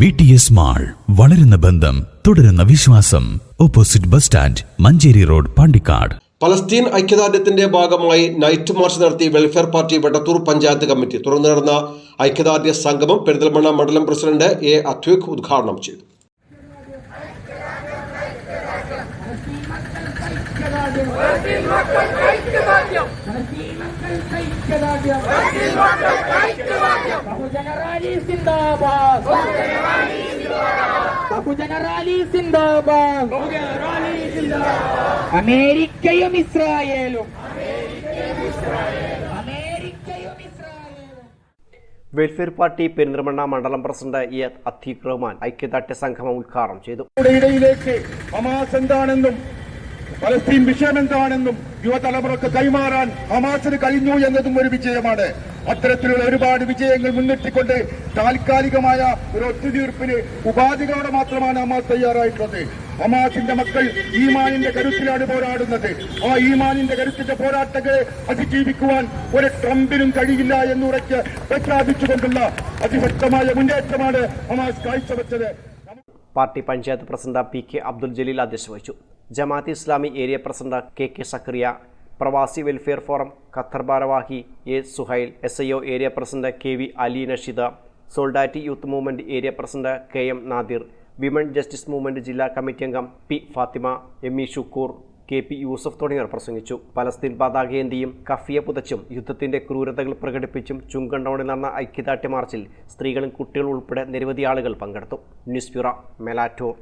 V T S mall വളരുന്ന ബന്ധം തുടരുന്ന വിശ്വാസം. Opposite bus stand Manjeri road Pandikkad. Palestine ഐക്യദാർഢ്യത്തിന്റെ ഭാഗമായി നൈറ്റ് മാർച്ച് നടത്തി welfare party Vettathur panchayat committee. തുടർന്ന് നടന്ന ഐക്യദാർഢ്യ സംഗമം പെരിന്തൽമണ്ണ മണ്ഡലം പ്രസിഡന്റ് എ അത്വിക് ഉദ്ഘാടനം ചെയ്തു. ബഹുജനറാലി സിന്ദാബാദ് സിന്ദാബാദ് അമേരിക്കയും ഇസ്രായേലും. അമേരിക്കയും ഇസ്രായേലും. വെൽഫെയർ പാർട്ടി പെരിന്തൽമണ്ണ മണ്ഡലം പ്രസിഡന്റ് എ അത്തീഖ് റഹ്മാൻ ഐക്യദാർഢ്യ സംഗമം ഉദ്ഘാടനം ചെയ്തു. ഇടയിലേക്ക് ഹമാസ് എന്താണെന്നും പലസ്തീൻ വിഷയം എന്താണെന്നും യുവതലമുറക്ക് കൈമാറാൻ ഹമാസിന് കഴിഞ്ഞു എന്നതും ഒരു വിജയമാണ്. അത്തരത്തിലുള്ള ഒരുപാട് വിജയങ്ങൾ മുന്നിട്ടിക്കൊണ്ട് താൽക്കാലികമായ ഒരു ഒത്തുതീർപ്പിന് ഉപാധികളോടെ മാത്രമാണ് അമാസ് തയ്യാറായിട്ടുള്ളത്. അമാസിന്റെ മക്കൾ ഈമാനിന്റെ കരുത്തിലാണ് പോരാടുന്നത്. ആ ഈമാനിന്റെ കരുത്തിന്റെ പോരാട്ടങ്ങളെ അതിജീവിക്കുവാൻ ഒരു ട്രംപിനും കഴിയില്ല എന്നുറച്ച് പ്രഖ്യാപിച്ചുകൊണ്ടുള്ള അതിശക്തമായ മുന്നേറ്റമാണ് അമാസ് കാഴ്ചവെച്ചത്. Party panchayat president P K Abdul Jaleel അധ്യക്ഷ വഹിച്ചു Jamaat Islami area president K K Zakariya Pravasi welfare forum Qatar ഭാരവാഹി A Suhail S I O area president K V Ali Nashida solidarity youth movement area president K M Nadir women justice movement ജില്ലാ committee അംഗം P Fathima M E Shukoor K P Yusuf തുടങ്ങിയവർ പ്രസംഗിച്ചു. Palestine പതാകയേന്തിയും കഫിയ പുതച്ചും യുദ്ധത്തിന്റെ ക്രൂരതകൾ പ്രകടിപ്പിച്ചും ചുങ്കണ്ടോണിൽ നടന്ന ഐക്യദാർഢ്യ മാർച്ചിൽ സ്ത്രീകളും കുട്ടികളും ഉൾപ്പെടെ നിരവധി ആളുകൾ പങ്കെടുത്തു. News bureau Melattur.